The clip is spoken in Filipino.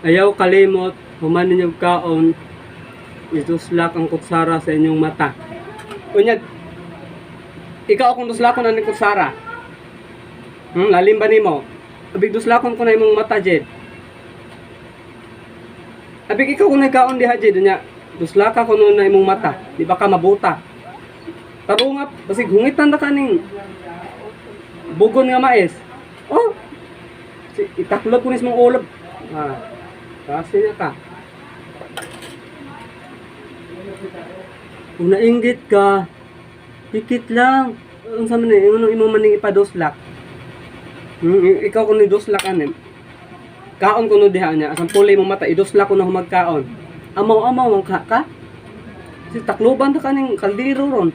Ayaw kalimot, human ninyong kaon, ituslak ang kutsara sa inyong mata. Unyag, ikaw akong duslakon ang kutsara. Hmm, lalim ba nimo? Abig duslakon ko na imong mata, Jed. Abig ikaw kung nagkaon diha, Jed, unya, duslaka ko nun na imong mata. Di ba ka mabuta? Tarungap, basig hungitan na kaning bugon nga mais. Oh, si, itaklot ko nis mong ulog. Ah, kasi ka. Kung nainggit ka, hikit lang. Ang sa man yung imo maning ipadoslak. Hmm, ikaw kung nidoslak anin. Kaon ko no diha niya, asang puli mo mata, idoslak ko na humagkaon. Amaw-amaw ang ka ka. Si takloban ta kaning kaldero ron.